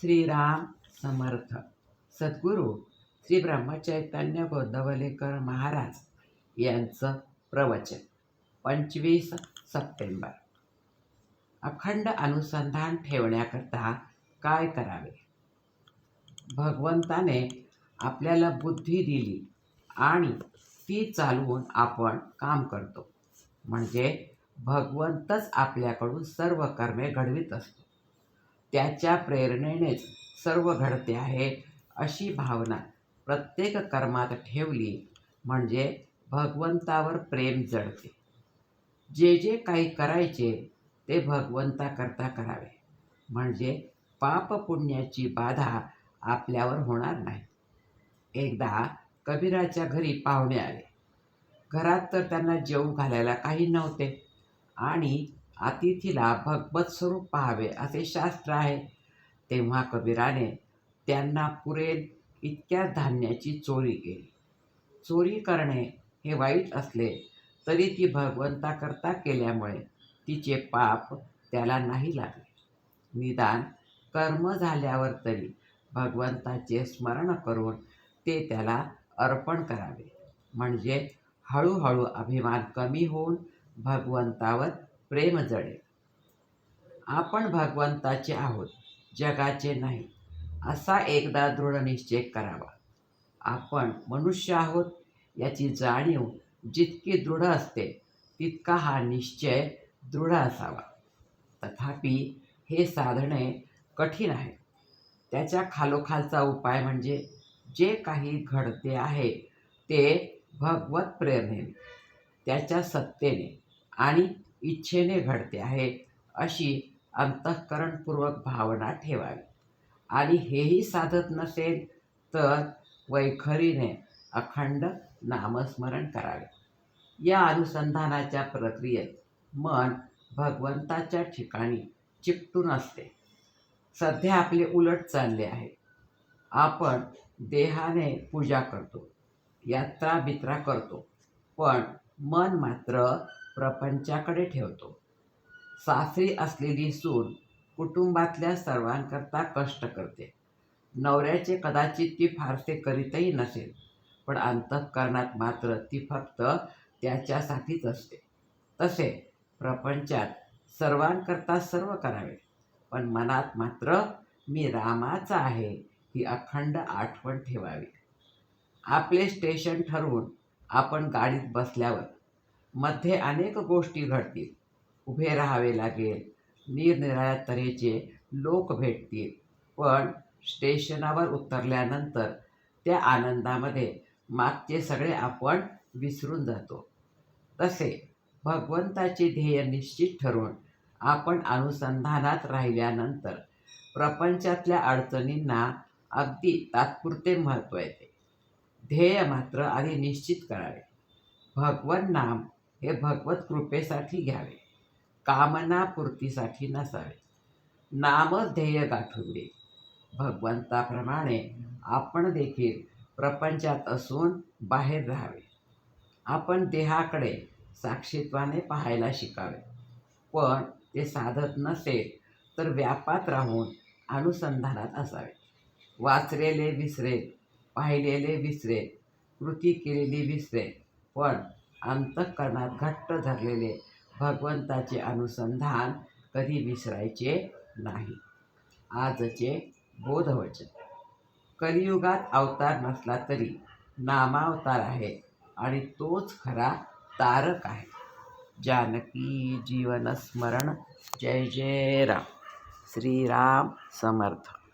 श्रीराम समर्थ सद्गुरू श्री ब्रह्मचैतन्य गोदवलेकर महाराज यांचं प्रवचन पंचवीस सप्टेंबर. अखंड अनुसंधान ठेवण्याकरता काय करावे? भगवंताने आपल्याला बुद्धी दिली आणि ती चालवून आपण काम करतो. म्हणजे भगवंतच आपल्याकडून सर्व कर्मे घडवीत असतो. त्याच्या प्रेरणेनेच सर्व घडते आहे अशी भावना प्रत्येक कर्मात ठेवली म्हणजे भगवंतावर प्रेम जडते. जे जे काही करायचे ते भगवंताकरता करावे. म्हणजे पाप पुण्याची बाधा आपल्यावर होणार नाही. एकदा कबीराच्या घरी पाहुणे आले. घरात तर त्यांना जेवू घालायला काही नव्हते. आणि अतिथीला भगवत स्वरूप पाहावे असे शास्त्र आहे. तेव्हा कबीराने त्यांना पुरेल इतक्या धान्याची चोरी केली. चोरी करणे हे वाईट असले तरी ती भगवंताकरता केल्यामुळे तिचे पाप त्याला नाही लागले. निदान कर्म झाल्यावर तरी भगवंताचे स्मरण करून ते त्याला अर्पण करावे. म्हणजे हळूहळू अभिमान कमी होऊन भगवंतावर प्रेम जडेल आपण भगवंताचे आहोत जगाचे नाही असा एकदा दृढ निश्चय करावा. आपण मनुष्य आहोत याची जाणीव जितकी दृढ असते तितका हा निश्चय दृढ असावा. तथापि हे साधणे कठीण आहे. त्याच्या खालोखालचा उपाय म्हणजे जे काही घडते आहे ते भगवत प्रेरणेने त्याच्या सत्तेने आणि इच्छेने घडते आहे अशी अंतःकरणपूर्वक भावना ठेवावी. आणि हेही साधत नसेल तर वैखरीने अखंड नामस्मरण करावे. या अनुसंधानाच्या प्रक्रियेत मन भगवंताच्या ठिकाणी चिकटून असते. सध्या आपले उलट चालले आहे. आपण देहाने पूजा करतो यात्रा बित्रा करतो पण मन मात्र प्रपंचाकडे ठेवतो. सासरी असलेली सून कुटुंबातल्या सर्वांकरता कष्ट करते. नवऱ्याचे कदाचित ती फारसे करीतही नसेल पण अंतःकरणात मात्र ती फक्त त्याच्यासाठीच असते. तसे प्रपंचात सर्वांकरता सर्व करावे पण मनात मात्र मी रामाचा आहे ही अखंड आठवण ठेवावी. आपले स्टेशन ठरवून आपण गाडीत बसल्यावर मध्ये अनेक गोष्टी घडतील. उभे राहावे लागेल. निरनिराळ्या तऱ्हेचे लोक भेटतील. पण स्टेशनावर उतरल्यानंतर त्या आनंदामध्ये मागचे सगळे आपण विसरून जातो. तसे भगवंताचे ध्येय निश्चित ठरवून आपण अनुसंधानात राहिल्यानंतर प्रपंचातल्या अडचणींना अगदी तात्पुरते महत्त्व येते. ध्येय मात्र आधी निश्चित करावे. भगवन नाम हे भगवत कृपेसाठी घ्यावे. कामनापूर्तीसाठी नसावे. नामच ध्येय गाठून भगवंताप्रमाणे आपण देखील प्रपंचात असून बाहेर राहावे. आपण देहाकडे साक्षीत्वाने पाहायला शिकावे. पण ते साधत नसेल तर व्यापात राहून अनुसंधानात असावे. वाचलेले विसरेल पाहिलेले विसरे कृती केलेली विसरे पण अंतःकरणात घट्ट धरलेले भगवंताचे अनुसंधान कधी विसरायचे नाही. आजचे बोधवचन. कलियुगात अवतार नसला तरी नामावतार आहे आणि तोच खरा तारक आहे. जानकी जीवनस्मरण. जय जय राम. श्रीराम समर्थ.